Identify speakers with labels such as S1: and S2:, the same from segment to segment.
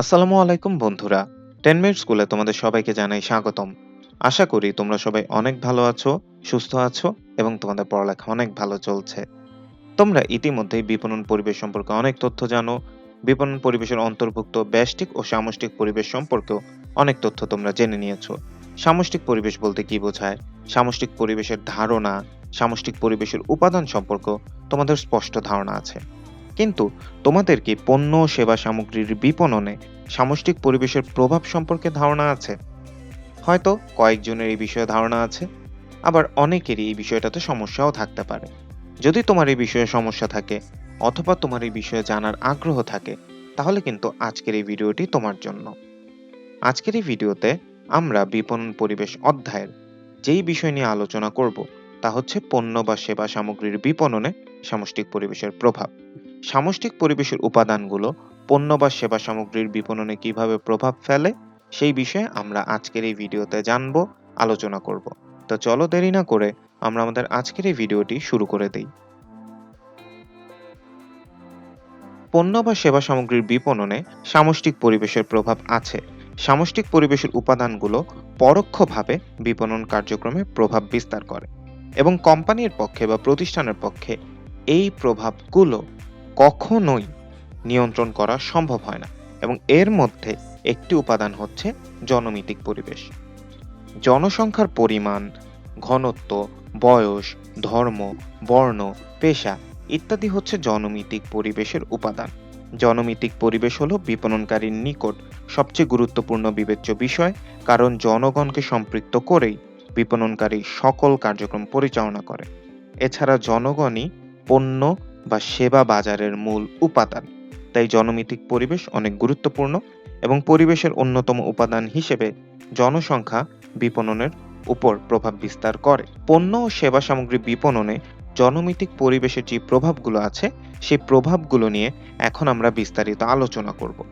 S1: আসসালামু আলাইকুম, বন্ধুরা। টেন মিনিট স্কুলে তোমাদের সবাইকে জানাই স্বাগতম। আশা করি তোমরা সবাই অনেক ভালো আছো, সুস্থ আছো এবং তোমাদের পড়ালেখা অনেক ভালো চলছে। তোমরা ইতিমধ্যেই বিপণন পরিবেশ সম্পর্কে অনেক তথ্য জানো। বিপণন পরিবেশের অন্তর্ভুক্ত ব্যষ্টিক ও সামষ্টিক পরিবেশ সম্পর্কেও অনেক তথ্য তোমরা জেনে নিয়েছো। সামষ্টিক পরিবেশ বলতে কি বোঝায়? সামষ্টিক পরিবেশের ধারণা, সামষ্টিক পরিবেশের উপাদান সম্পর্ক তোমাদের স্পষ্ট ধারণা আছে। কিন্তু তোমাদের কি পণ্য ও সেবা সামগ্রীর বিপণনে সামষ্টিক পরিবেশের প্রভাব সম্পর্কে ধারণা আছে? হয়তো কয়েকজনের এই বিষয়ে ধারণা আছে, আবার অনেকেরই এই বিষয়টাতে সমস্যাও থাকতে পারে। যদি তোমার এই বিষয়ে সমস্যা থাকে, অথবা তোমার এই বিষয়ে জানার আগ্রহ থাকে, তাহলে কিন্তু আজকের এই ভিডিওটি তোমার জন্য। আজকের এই ভিডিওতে আমরা বিপণন পরিবেশ অধ্যায়ের যেই বিষয় নিয়ে আলোচনা করব, তা হচ্ছে পণ্য বা সেবা সামগ্রীর বিপণনে সামষ্টিক পরিবেশের প্রভাব। সামষ্টিক পরিবেশের উপাদানগুলো পণ্য বা সেবা সামগ্রীর বিপণনে কীভাবে প্রভাব ফেলে, সেই বিষয়ে আমরা আজকের এই ভিডিওতে জানব, আলোচনা করব। তো চলো দেরি না করে আমরা আমাদের আজকের এই ভিডিওটি শুরু করে দেই। পণ্য বা সেবা সামগ্রীর বিপণনে সামষ্টিক পরিবেশের প্রভাব আছে। সামষ্টিক পরিবেশের উপাদানগুলো পরোক্ষভাবে বিপণন কার্যক্রমে প্রভাব বিস্তার করে এবং কোম্পানির পক্ষে বা প্রতিষ্ঠানের পক্ষে এই প্রভাবগুলো কখনোই নিয়ন্ত্রণ করা সম্ভব হয় না এবং এর মধ্যে একটি উপাদান হচ্ছে জনমিতিক পরিবেশ। জনসংখ্যার পরিমাণ, ঘনত্ব, বয়স, ধর্ম, বর্ণ, পেশা ইত্যাদি হচ্ছে জনমিতিক পরিবেশের উপাদান। জনমিতিক পরিবেশ হলো বিপণনকারীর নিকট সবচেয়ে গুরুত্বপূর্ণ বিবেচ্য বিষয়, কারণ জনগণকে সম্পৃক্ত করেই বিপণনকারী সকল কার্যক্রম পরিচালনা করে। এছাড়া জনগণই পণ্য বা সেবা বাজারের মূল উপাদান। তাই জনমিতিক পরিবেশ অনেক গুরুত্বপূর্ণ এবং পরিবেশের অন্যতম উপাদান হিসেবে জনসংখ্যা বিপণনের উপর প্রভাব বিস্তার করে। পণ্য ও সেবা সামগ্রী বিপণনে জনমিতিক পরিবেশের যে প্রভাবগুলো আছে সেই প্রভাবগুলো নিয়ে এখন আমরা বিস্তারিত আলোচনা করব।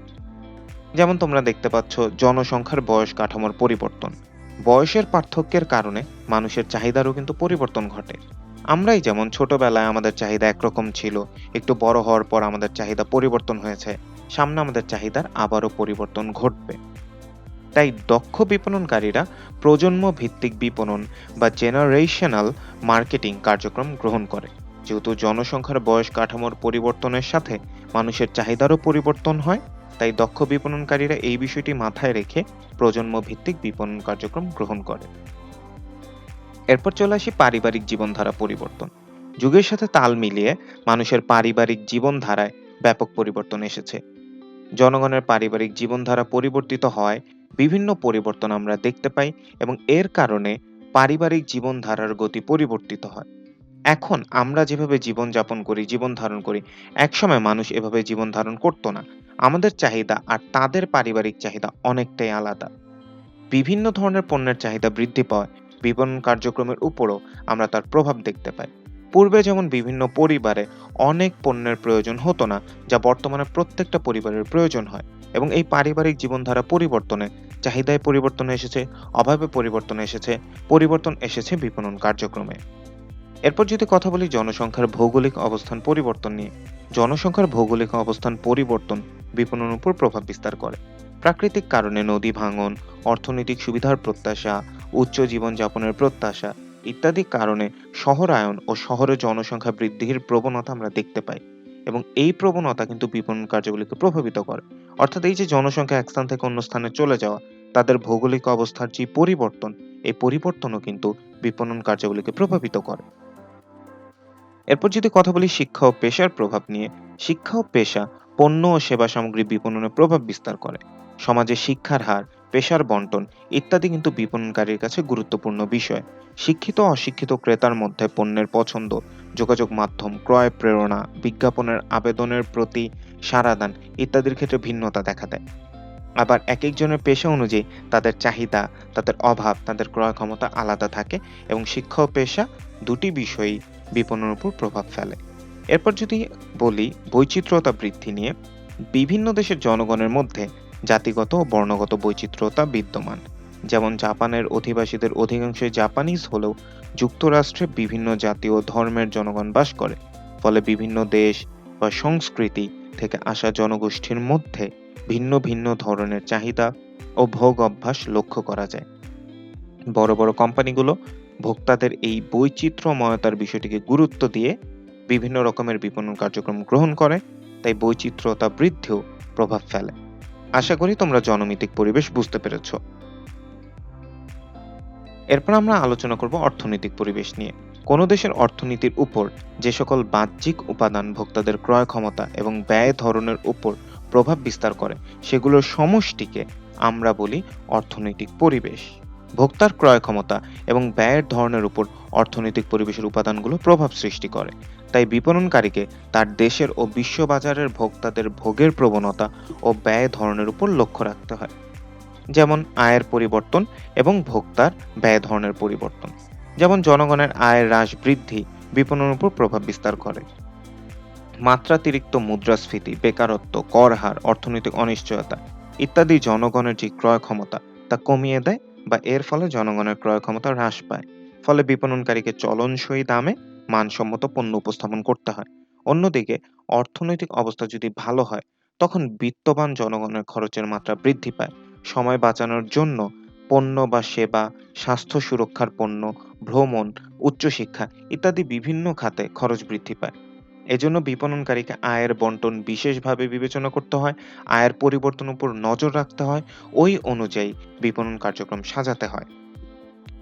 S1: যেমন তোমরা দেখতে পাচ্ছ, জনসংখ্যার বয়স কাঠামোর পরিবর্তন। বয়সের পার্থক্যের কারণে মানুষের চাহিদারও কিন্তু পরিবর্তন ঘটে। আমরাই যেমন ছোটবেলায় আমাদের চাহিদা একরকম ছিল, একটু বড় হওয়ার পর আমাদের চাহিদা পরিবর্তন হয়েছে, সামনে আমাদের চাহিদার আবারও পরিবর্তন ঘটবে। তাই দক্ষ বিপণনকারীরা প্রজন্ম ভিত্তিক বিপণন বা জেনারেশনাল মার্কেটিং কার্যক্রম গ্রহণ করে। যেহেতু জনসংখ্যার বয়স কাঠামোর পরিবর্তনের সাথে মানুষের চাহিদারও পরিবর্তন হয়, তাই দক্ষ বিপণনকারীরা এই বিষয়টি মাথায় রেখে প্রজন্ম ভিত্তিক বিপণন কার্যক্রম গ্রহণ করে। এরপর চলে আসি পারিবারিক জীবনধারা পরিবর্তন। যুগের সাথে তাল মিলিয়ে মানুষের পারিবারিক জীবনধারায় ব্যাপক পরিবর্তন এসেছে। জনগণের পারিবারিক জীবনধারা পরিবর্তিত হয় বিভিন্ন পরিবর্তন আমরা দেখতে পাই এবং এর কারণে পারিবারিক জীবনধারার গতি পরিবর্তিত হয়। এখন আমরা যেভাবে জীবন যাপন করি জীবন ধারণ করি, একসময় মানুষ এভাবে জীবন ধারণ করতো না। আমাদের চাহিদা আর তাদের পারিবারিক চাহিদা অনেকটাই আলাদা। বিভিন্ন ধরনের পণ্যের চাহিদা বৃদ্ধি পায় বিপণন কার্যক্রমের উপরও আমরা তার প্রভাব দেখতে পাই। পূর্বে যেমন বিভিন্ন পরিবারে অনেক পণ্যের প্রয়োজন হতো না, যা বর্তমানে প্রত্যেকটা পরিবারের প্রয়োজন হয় এবং এই পারিবারিক জীবনধারা পরিবর্তনে, চাহিদায় পরিবর্তন এসেছে, অভাবে পরিবর্তন এসেছে পরিবর্তন এসেছে বিপণন কার্যক্রমে। এরপর যদি কথা বলি জনসংখ্যার ভৌগোলিক অবস্থান পরিবর্তন নিয়ে, জনসংখ্যার ভৌগোলিক অবস্থান পরিবর্তন বিপণন উপর প্রভাব বিস্তার করে। প্রাকৃতিক কারণে নদী ভাঙন, অর্থনৈতিক সুবিধার প্রত্যাশা উচ্চ জীবনযাপনের প্রত্যাশা ইত্যাদি কারণে শহরায়ন ও শহরে জনসংখ্যা বৃদ্ধির প্রবণতা আমরা দেখতে পাই এবং এই প্রবণতা কিন্তু বিপণন কার্যগুলিকে প্রভাবিত করে। অর্থাৎ এই যে জনসংখ্যা এক স্থান থেকে অন্য স্থানে চলে যাওয়া, তাদের ভৌগোলিক অবস্থার যে পরিবর্তন, এই পরিবর্তনও কিন্তু বিপণন কার্যগুলিকে প্রভাবিত করে। এরপর যদি কথা বলি শিক্ষা ও পেশার প্রভাব নিয়ে, শিক্ষা ও পেশা পণ্য ও সেবা সামগ্রী বিপণনে প্রভাব বিস্তার করে। সমাজে শিক্ষার হার পেশার বন্টন ইত্যাদি কিন্তু বিপণনকারীর কাছে গুরুত্বপূর্ণ বিষয়। শিক্ষিত অশিক্ষিত ক্রেতার মধ্যে পণ্যের পছন্দ, যোগাযোগ মাধ্যম, ক্রয় প্রেরণা, বিজ্ঞাপনের আবেদনের প্রতি সাড়াদান ইত্যাদির ক্ষেত্রে ভিন্নতা দেখা দেয়। আবার এক একজনের পেশা অনুযায়ী তাদের চাহিদা, তাদের অভাব, তাদের ক্রয় ক্ষমতা আলাদা থাকে এবং শিক্ষা ও পেশা দুটি বিষয়ই বিপণনের উপর প্রভাব ফেলে। এরপর যদি বলি বৈচিত্র্যতা বৃদ্ধি নিয়ে, বিভিন্ন দেশের জনগণের মধ্যে জাতিগত ও বর্ণগত বৈচিত্র্যতা বিদ্যমান। যেমন জাপানের অধিবাসীদের অধিকাংশই জাপানিজ হলেও যুক্তরাষ্ট্রে বিভিন্ন জাতি ও ধর্মের জনগণ বাস করে। ফলে বিভিন্ন দেশ বা সংস্কৃতি থেকে আসা জনগোষ্ঠীর মধ্যে ভিন্ন ভিন্ন ধরনের চাহিদা ও ভোগ অভ্যাস লক্ষ্য করা যায়। বড় বড় কোম্পানিগুলো ভোক্তাদের এই বৈচিত্র্যময়তার বিষয়টিকে গুরুত্ব দিয়ে বিভিন্ন রকমের বিপণন কার্যক্রম গ্রহণ করে, তাই বৈচিত্র্যতা বৃদ্ধিও প্রভাব ফেলে। আশা করি তোমরা জনমিতিক পরিবেশ বুঝতে পেরেছ। এরপর আমরা আলোচনা করব অর্থনৈতিক পরিবেশ নিয়ে। কোনো দেশের অর্থনীতির উপর যে সকল বাহ্যিক উপাদান ভোক্তাদের ক্রয় ক্ষমতা এবং ব্যয় ধরনের উপর প্রভাব বিস্তার করে, সেগুলোর সমষ্টিকে আমরা বলি অর্থনৈতিক পরিবেশ। ভোক্তার ক্রয় ক্ষমতা এবং ব্যয়ের ধরনের উপর অর্থনৈতিক পরিবেশের উপাদানগুলো প্রভাব সৃষ্টি করে। তাই বিপণনকারীকে তার দেশের ও বিশ্ববাজারের ভোক্তাদের ভোগের প্রবণতা ও ব্যয় ধরনের উপর লক্ষ্য রাখতে হয়। যেমন আয়ের পরিবর্তন এবং ভোক্তার ব্যয় ধরনের পরিবর্তন। যেমন জনগণের আয়ের হ্রাস বৃদ্ধি বিপণনের উপর প্রভাব বিস্তার করে। মাত্রাতিরিক্ত মুদ্রাস্ফীতি, বেকারত্ব, কর হার, অর্থনৈতিক অনিশ্চয়তা ইত্যাদি জনগণের যে ক্রয় ক্ষমতা তা কমিয়ে দেয় বা এর ফলে জনগণের ক্রয় ক্ষমতা হ্রাস পায়। ফলে বিপণনকারীকে চলনসই দামে মানসম্মত পণ্য উপস্থাপন করতে হয়। অন্যদিকে, অর্থনৈতিক অবস্থা যদি ভালো হয়, তখন বিত্তবান জনগণের খরচের মাত্রা বৃদ্ধি পায়। সময় বাঁচানোর জন্য পণ্য বা সেবা, স্বাস্থ্য সুরক্ষার পণ্য, ভ্রমণ, উচ্চশিক্ষা ইত্যাদি বিভিন্ন খাতে খরচ বৃদ্ধি পায়। এজন্য বিপণনকারীকে আয়ের বন্টন বিশেষভাবে বিবেচনা করতে হয়, আয়ের পরিবর্তন উপর নজর রাখতে হয়, ওই অনুযায়ী বিপণন কার্যক্রম সাজাতে হয়।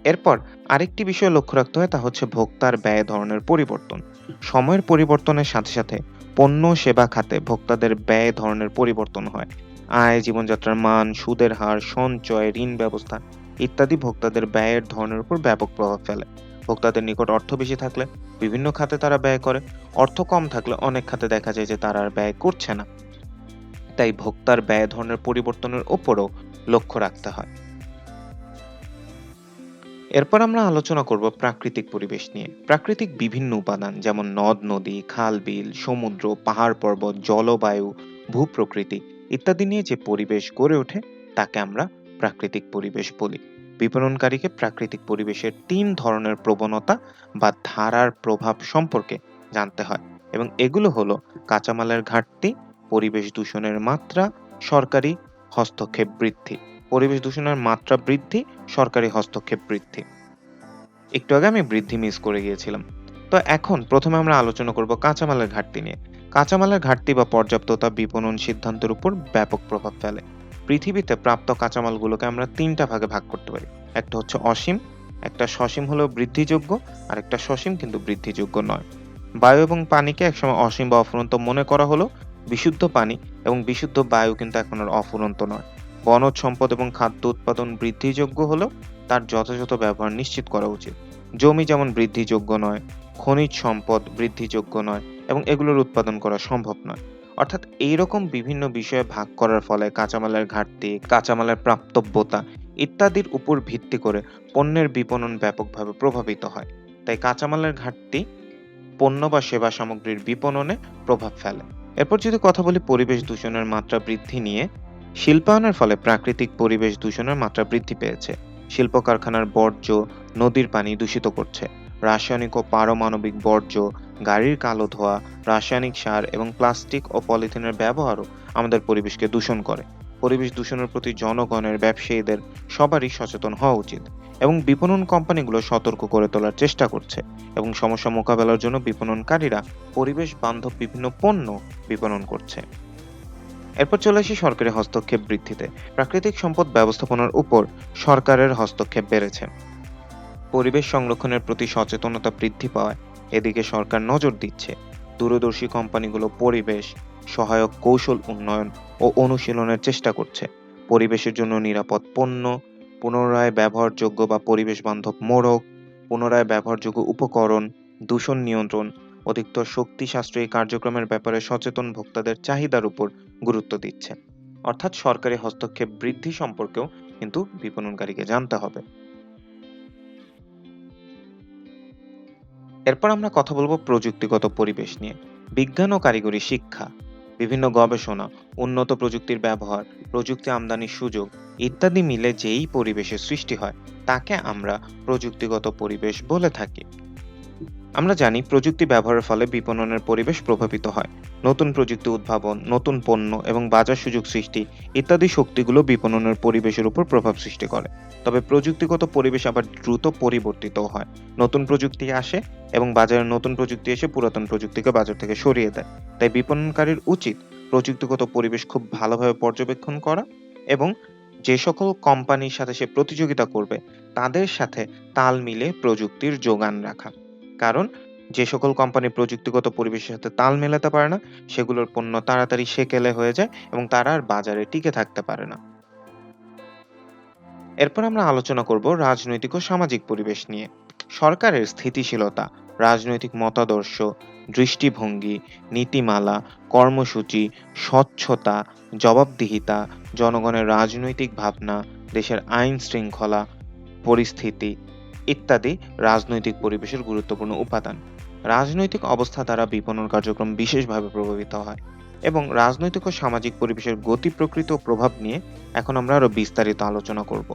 S1: এরপর আরেকটি বিষয় লক্ষ্য রাখতে হয় তা হচ্ছে ভোক্তার ব্যয় ধরনের পরিবর্তন। সময়ের পরিবর্তনের সাথে সাথে পণ্য, সেবা, খাতে ভোক্তাদের ব্যয় ধরনের পরিবর্তন হয়। আয়, জীবনযাত্রার মান, সুদের হার, সঞ্চয়, ঋণ ব্যবস্থা ইত্যাদি ভোক্তাদের ব্যয়ের ধরনের উপর ব্যাপক প্রভাব ফেলে। ভোক্তাদের নিকট অর্থ বেশি থাকলে বিভিন্ন খাতে তারা ব্যয় করে। অর্থ কম থাকলে অনেক খাতে দেখা যায় যে তারা আর ব্যয় করছে না। তাই ভোক্তার ব্যয় ধরনের পরিবর্তনের ওপরও লক্ষ্য রাখতে হয়। এরপর আমরা আলোচনা করব প্রাকৃতিক পরিবেশ নিয়ে। প্রাকৃতিক বিভিন্ন উপাদান যেমন নদ, নদী, খাল, বিল, সমুদ্র, পাহাড় পর্বত, জলবায়ু, ভূপ্রকৃতি ইত্যাদি নিয়ে যে পরিবেশ গড়ে ওঠে, তাকে আমরা প্রাকৃতিক পরিবেশ বলি। বিপণনকারীকে প্রাকৃতিক পরিবেশের তিন ধরনের প্রবণতা বা ধারার প্রভাব সম্পর্কে জানতে হয় এবং এগুলো হলো কাঁচামালের ঘাটতি, পরিবেশ দূষণের মাত্রা, সরকারি হস্তক্ষেপ বৃদ্ধি। পরিবেশ দূষণের মাত্রা বৃদ্ধি, সরকারি হস্তক্ষেপ বৃদ্ধি। একটু আগে আমি বৃদ্ধি মিস করে গিয়েছিলাম। তো এখন প্রথমে আমরা আলোচনা করব কাঁচামালের ঘাটতি নিয়ে। কাঁচামালের ঘাটতি বা পর্যাপ্ততা বিপণন সিদ্ধান্তের উপর ব্যাপক প্রভাব ফেলে। পৃথিবীতে প্রাপ্ত কাঁচামালগুলোকে আমরা তিনটা ভাগে ভাগ করতে পারি। একটা হচ্ছে অসীম, একটা সসীম হলেও বৃদ্ধিযোগ্য, আর একটা সসীম কিন্তু বৃদ্ধিযোগ্য নয়। বায়ু এবং পানিকে একসময় অসীম বা অফুরন্ত মনে করা হলো, বিশুদ্ধ পানি এবং বিশুদ্ধ বায়ু কিন্তু এখন আর অফুরন্ত নয়। বনজ সম্পদ এবং খাদ্য উৎপাদন বৃদ্ধিযোগ্য হলেও তার যথাযথ ব্যবহার নিশ্চিত করা উচিত। জমি যেমন বৃদ্ধিযোগ্য নয়, খনিজ সম্পদ বৃদ্ধিযোগ্য নয় এবং এগুলোর উৎপাদন করা সম্ভব নয়। অর্থাৎ এইরকম বিভিন্ন বিষয়ে ভাগ করার ফলে কাঁচামালের ঘাটতি, কাঁচামালের প্রাপ্তব্যতা ইত্যাদির উপর ভিত্তি করে পণ্যের বিপণন ব্যাপকভাবে প্রভাবিত হয়। তাই কাঁচামালের ঘাটতি পণ্য বা সেবা সামগ্রীর বিপণনে প্রভাব ফেলে। এরপর যদি কথা বলি পরিবেশ দূষণের মাত্রা বৃদ্ধি নিয়ে, শিল্পায়নের ফলে প্রাকৃতিক পরিবেশ দূষণের মাত্রা বৃদ্ধি পেয়েছে। শিল্প কারখানার বর্জ্য নদীর পানি দূষিত করছে। রাসায়নিক ও পারমাণবিক বর্জ্য গাড়ির কালো ধোঁয়া, রাসায়নিক সার এবং প্লাস্টিক ও পলিথিনের ব্যবহারও আমাদের পরিবেশকে দূষণ করে। পরিবেশ দূষণের প্রতি জনগণের ব্যবসায়ীদের সবারই সচেতন হওয়া উচিত এবং বিপণন কোম্পানিগুলো সতর্ক করে তোলার চেষ্টা করছে এবং সমস্যা মোকাবেলার জন্য বিপণনকারীরা পরিবেশ বান্ধব বিভিন্ন পণ্য বিপণন করছে। এরপর চলে আসি সরকারি হস্তক্ষেপ বৃদ্ধিতে। প্রাকৃতিক সম্পদ ব্যবস্থাপনার উপর সরকারের হস্তক্ষেপ বেড়েছে। পরিবেশ সংরক্ষণের প্রতি সচেতনতা বৃদ্ধি পাওয়ায় এদিকে সরকার নজর দিচ্ছে। দূরদর্শী কোম্পানিগুলো পরিবেশ, সহায়ক কৌশল উন্নয়ন ও অনুশীলনের চেষ্টা করছে। পরিবেশের জন্য নিরাপদ পণ্য, পুনরায় ব্যবহারযোগ্য বা পরিবেশ বান্ধব মোড়ক, পুনরায় ব্যবহারযোগ্য উপকরণ, দূষণ নিয়ন্ত্রণ অধিকতর শক্তি সাশ্রয়ী কার্যক্রমের ব্যাপারে সচেতন ভোক্তাদের চাহিদার উপর গুরুত্ব দিচ্ছে। অর্থাৎ সরকারি হস্তক্ষেপ বৃদ্ধি সম্পর্কেও কিন্তু বিপণনকারীকে জানতে হবে। এরপর আমরা কথা বলব প্রযুক্তিগত পরিবেশ নিয়ে। বিজ্ঞান ও কারিগরি শিক্ষা, বিভিন্ন গবেষণা, উন্নত প্রযুক্তির ব্যবহার, প্রযুক্তি আমদানির সুযোগ ইত্যাদি মিলে যেই পরিবেশের সৃষ্টি হয়, তাকে আমরা প্রযুক্তিগত পরিবেশ বলে থাকি। আমরা জানি প্রযুক্তি ব্যবহারের ফলে বিপণনের পরিবেশ প্রভাবিত হয়। নতুন প্রযুক্তি উদ্ভাবন, নতুন পণ্য এবং বাজার সুযোগ সৃষ্টি ইত্যাদি শক্তিগুলো বিপণনের পরিবেশের উপর প্রভাব সৃষ্টি করে। তবে প্রযুক্তিগত পরিবেশ আবার দ্রুত পরিবর্তিত হয়। নতুন প্রযুক্তি আসে এবং বাজারে নতুন প্রযুক্তি এসে পুরাতন প্রযুক্তিকে বাজার থেকে সরিয়ে দেয়। তাই বিপণনকারীর উচিত প্রযুক্তিগত পরিবেশ খুব ভালোভাবে পর্যবেক্ষণ করা এবং যে সকল কোম্পানির সাথে সে প্রতিযোগিতা করবে, তাদের সাথে তাল মিলে প্রযুক্তির যোগান রাখা। কারণ যে সকল কোম্পানি প্রযুক্তিগত পরিবেশের সাথে তাল মেলাতে পারে না, সেগুলোর পণ্য তাড়াতাড়ি সেকেলে হয়ে যায় এবং তারা আর বাজারে টিকে থাকতে পারে না। এরপর আমরা আলোচনা করব রাজনৈতিক ও সামাজিক পরিবেশ নিয়ে। সরকারের স্থিতিশীলতা, রাজনৈতিক মতাদর্শ, দৃষ্টিভঙ্গি, নীতিমালা, কর্মসূচি, স্বচ্ছতা, জবাবদিহিতা, জনগণের রাজনৈতিক ভাবনা, দেশের আইন শৃঙ্খলা, পরিস্থিতি ইত্যাদি রাজনৈতিক পরিবেশের গুরুত্বপূর্ণ উপাদান। রাজনৈতিক অবস্থা দ্বারা বিপণন কার্যক্রম বিশেষভাবে প্রভাবিত হয় এবং রাজনৈতিক ও সামাজিক পরিবেশের গতি প্রকৃত প্রভাব নিয়ে এখন আমরা আরও বিস্তারিত আলোচনা করব।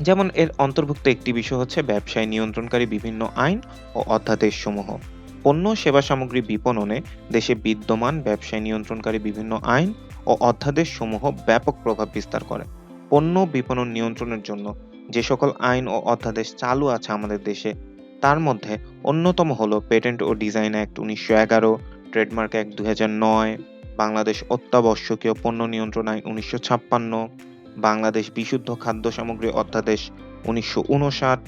S1: যেমন এর অন্তর্ভুক্ত একটি বিষয় হচ্ছে ব্যবসায় নিয়ন্ত্রণকারী বিভিন্ন আইন ও অধ্যাদেশ সমূহ পণ্য, সেবা সামগ্রী বিপণনে দেশে বিদ্যমান ব্যবসায় নিয়ন্ত্রণকারী বিভিন্ন আইন ও অধ্যাদেশ সমূহ ব্যাপক প্রভাব বিস্তার করে। পণ্য বিপণন নিয়ন্ত্রণের জন্য যে সকল আইন ও অধ্যাদেশ চালু আছে আমাদের দেশে, তার মধ্যে অন্যতম হলো পেটেন্ট ও ডিজাইন অ্যাক্ট উনিশশো এগারো, ট্রেডমার্ক অ্যাক্ট দুই নয়, বাংলাদেশ অত্যাবশ্যকীয় পণ্য নিয়ন্ত্রণ আইন উনিশশো ছাপ্পান্ন, বাংলাদেশ বিশুদ্ধ খাদ্য সামগ্রী অধ্যাদেশ উনিশশো উনষাট,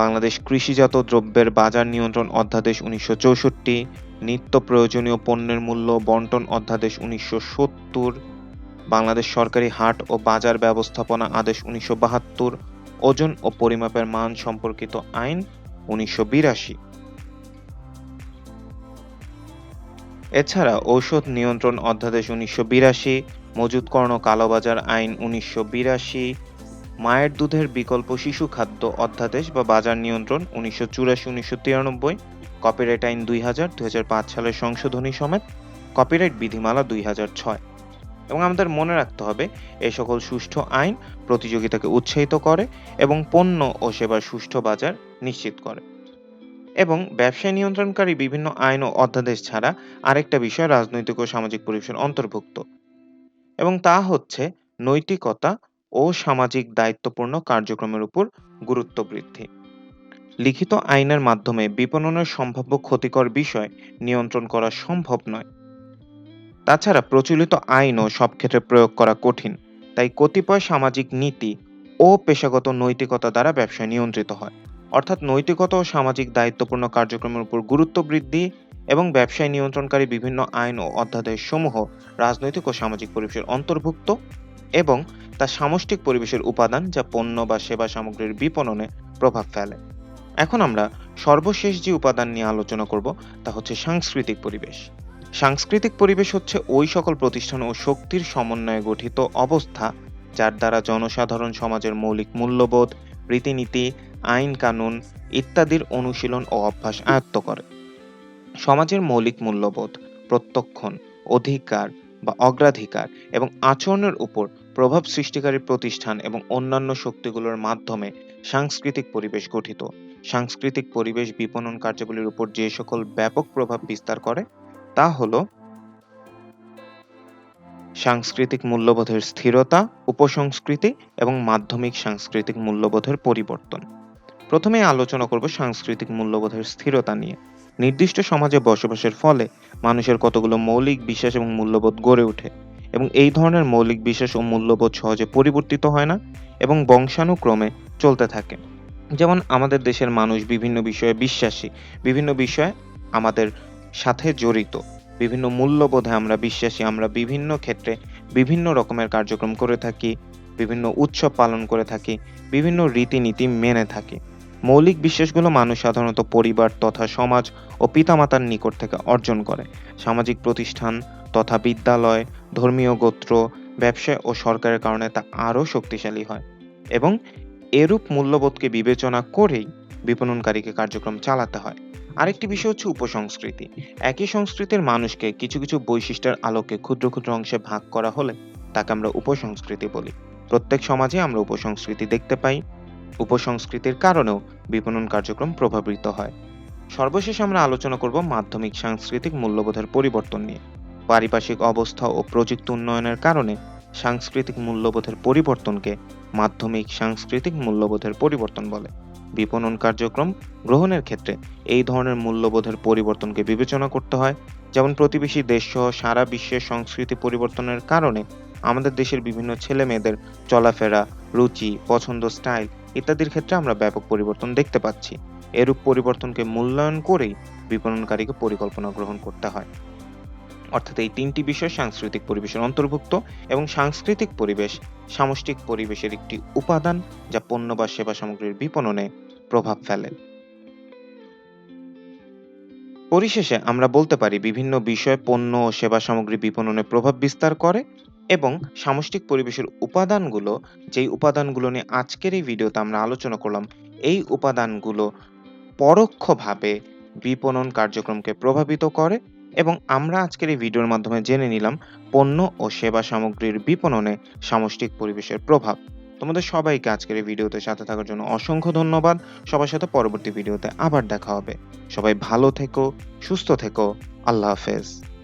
S1: বাংলাদেশ কৃষিজাত দ্রব্যের বাজার নিয়ন্ত্রণ অধ্যাদেশ উনিশশো চৌষট্টি, নিত্য প্রয়োজনীয় পণ্যের মূল্য বন্টন অধ্যাদেশ উনিশশো সত্তর বাংলাদেশ সরকারি হাট ও বাজার ব্যবস্থাপনা আদেশ উনিশশো বাহাত্তর, ওজন ও পরিমাপের মান সম্পর্কিত আইন উনিশশো বিরাশি। এছাড়া ঔষধ নিয়ন্ত্রণ অধ্যাদেশ উনিশশো বিরাশি মজুতকর্ণ কালোবাজার আইন উনিশশো বিরাশি, মায়ের দুধের বিকল্প শিশু খাদ্য অধ্যাদেশ বা বাজার নিয়ন্ত্রণ উনিশশো চুরাশি, উনিশশো তিরানব্বই, কপিরাইট আইন দুই হাজার দুই হাজার পাঁচ সালের সংশোধনী সমেত কপিরাইট বিধিমালা দুই হাজার ছয়। এবং আমাদের মনে রাখতে হবে এই সকল সুষ্ঠু আইন প্রতিযোগিতাকে উৎসাহিত করে এবং পণ্য ও সেবার সুষ্ঠু বাজার নিশ্চিত করে। এবং ব্যবসায় নিয়ন্ত্রণকারী বিভিন্ন আইন ও অধ্যাদেশ ছাড়া আরেকটা বিষয় রাজনৈতিক ও সামাজিক পরিবেশের অন্তর্ভুক্ত। এবং তা হচ্ছে নৈতিকতা ও সামাজিক দায়িত্বপূর্ণ কার্যক্রমের উপর গুরুত্ব বৃদ্ধি। লিখিত আইনের মাধ্যমে বিপণনের সম্ভাব্য ক্ষতিকর বিষয় নিয়ন্ত্রণ করা সম্ভব নয়। তাছাড়া প্রচলিত আইনও সব ক্ষেত্রে প্রয়োগ করা কঠিন, তাই কতিপয় সামাজিক নীতি ও পেশাগত নৈতিকতা দ্বারা ব্যবসায় নিয়ন্ত্রিত হয়। অর্থাৎ নৈতিকতা ও সামাজিক দায়িত্বপূর্ণ কার্যক্রমের উপর গুরুত্ব বৃদ্ধি এবং ব্যবসায় নিয়ন্ত্রণকারী বিভিন্ন আইন ও অধ্যাদেশ সমূহ রাজনৈতিক ও সামাজিক পরিবেশের অন্তর্ভুক্ত এবং তা সামষ্টিক পরিবেশের উপাদান যা পণ্য বা সেবা সামগ্রীর বিপণনে প্রভাব ফেলে। এখন আমরা সর্বশেষ যে উপাদান নিয়ে আলোচনা করব তা হচ্ছে সাংস্কৃতিক পরিবেশ। সাংস্কৃতিক পরিবেশ হচ্ছে ওই সকল প্রতিষ্ঠান ও শক্তির সমন্বয়ে গঠিত অবস্থা, যার দ্বারা জনসাধারণ সমাজের মৌলিক মূল্যবোধ, রীতিনীতি, আইন কানুন ইত্যাদির অনুশীলন ও অভ্যাস আয়ত্ত করে। সমাজের মৌলিক মূল্যবোধ, প্রত্যক্ষণ, অধিকার বা অগ্রাধিকার এবং আচরণের উপর প্রভাব সৃষ্টিকারী প্রতিষ্ঠান এবং অন্যান্য শক্তিগুলোর মাধ্যমে সাংস্কৃতিক পরিবেশ গঠিত। সাংস্কৃতিক পরিবেশ বিপণন কার্যাবলীর উপর যে সকল ব্যাপক প্রভাব বিস্তার করে তা হল সাংস্কৃতিক মূল্যবোধের স্থিরতা, উপসংস্কৃতি এবং মাধ্যমিক সাংস্কৃতিক মূল্যবোধের পরিবর্তন। প্রথমে আলোচনা করব সাংস্কৃতিক মূল্যবোধের স্থিরতা নিয়ে। নির্দিষ্ট সমাজে বসবাসের ফলে মানুষের কতগুলো মৌলিক বিশ্বাস এবং মূল্যবোধ গড়ে ওঠে এবং এই ধরনের মৌলিক বিশ্বাস ও মূল্যবোধ সহজে পরিবর্তিত হয় না এবং বংশানুক্রমে চলতে থাকে। যেমন আমাদের দেশের মানুষ বিভিন্ন বিষয়ে বিশ্বাসী, বিভিন্ন বিষয়ে আমাদের সাথে জড়িত। বিভিন্ন মূল্যবোধে আমরা বিশ্বাসী, আমরা বিভিন্ন ক্ষেত্রে বিভিন্ন রকমের কার্যক্রম করে থাকি, বিভিন্ন উৎসব পালন করে থাকি, বিভিন্ন রীতিনীতি মেনে থাকি। মৌলিক বিশ্বাসগুলো মানুষ সাধারণত পরিবার তথা সমাজ ও পিতামাতার নিকট থেকে অর্জন করে। সামাজিক প্রতিষ্ঠান তথা বিদ্যালয়, ধর্মীয় গোত্র, ব্যবসা ও সরকারের কারণে তা আরও শক্তিশালী হয় এবং এরূপ মূল্যবোধকে বিবেচনা করেই বিপণনকারীকে কার্যক্রম চালাতে হয়। আরেকটি বিষয় হচ্ছে উপসংস্কৃতি। একই সংস্কৃতির মানুষকে কিছু কিছু বৈশিষ্ট্যের আলোকে ক্ষুদ্র ক্ষুদ্র অংশে ভাগ করা হলে তাকে আমরা উপসংস্কৃতি বলি। প্রত্যেক সমাজে আমরা উপসংস্কৃতি দেখতে পাই। উপসংস্কৃতির কারণেও বিপণন কার্যক্রম প্রভাবিত হয়। সর্বশেষ আমরা আলোচনা করব মাধ্যমিক সাংস্কৃতিক মূল্যবোধের পরিবর্তন নিয়ে। পারিপার্শ্বিক অবস্থা ও প্রযুক্তি উন্নয়নের কারণে সাংস্কৃতিক মূল্যবোধের পরিবর্তনকে মাধ্যমিক সাংস্কৃতিক মূল্যবোধের পরিবর্তন বলে। বিপণন কার্যক্রম গ্রহণের ক্ষেত্রে এই ধরনের মূল্যবোধের পরিবর্তনকে বিবেচনা করতে হয়। যেমন প্রতিবেশী দেশ সহ সারা বিশ্বের সংস্কৃতি পরিবর্তনের কারণে আমাদের দেশের বিভিন্ন ছেলে মেয়েদের চলাফেরা, রুচি, পছন্দ, স্টাইল ইত্যাদির ক্ষেত্রে আমরা ব্যাপক পরিবর্তন দেখতে পাচ্ছি। এরূপ পরিবর্তনকে মূল্যায়ন করেই বিপণনকারীকে পরিকল্পনা গ্রহণ করতে হয়। অর্থাৎ এই তিনটি বিষয় সাংস্কৃতিক পরিবেশের অন্তর্ভুক্ত এবং সাংস্কৃতিক পরিবেশ সামষ্টিক পরিবেশের একটি উপাদান যা পণ্য বা সেবা সামগ্রীর বিপণনে প্রভাব ফেলে। পরিশেষে আমরা বলতে পারি বিভিন্ন বিষয় পণ্য ও সেবা সামগ্রী বিপণনে প্রভাব বিস্তার করে এবং সামষ্টিক পরিবেশের উপাদানগুলো, যেই উপাদানগুলো নিয়ে আজকের এই ভিডিওতে আমরা আলোচনা করলাম, এই উপাদানগুলো পরোক্ষভাবে বিপণন কার্যক্রমকে প্রভাবিত করে এবং আমরা আজকের এই ভিডিওর মাধ্যমে জেনে নিলাম পণ্য ও সেবা সামগ্রীর বিপণনে সামষ্টিক পরিবেশের প্রভাব। তোমাদের সবাইকে আজকের এই ভিডিওতে সাথে থাকার জন্য অসংখ্য ধন্যবাদ। সবার সাথে পরবর্তী ভিডিওতে আবার দেখা হবে। সবাই ভালো থেকো, সুস্থ থেকো। আল্লাহ হাফেজ।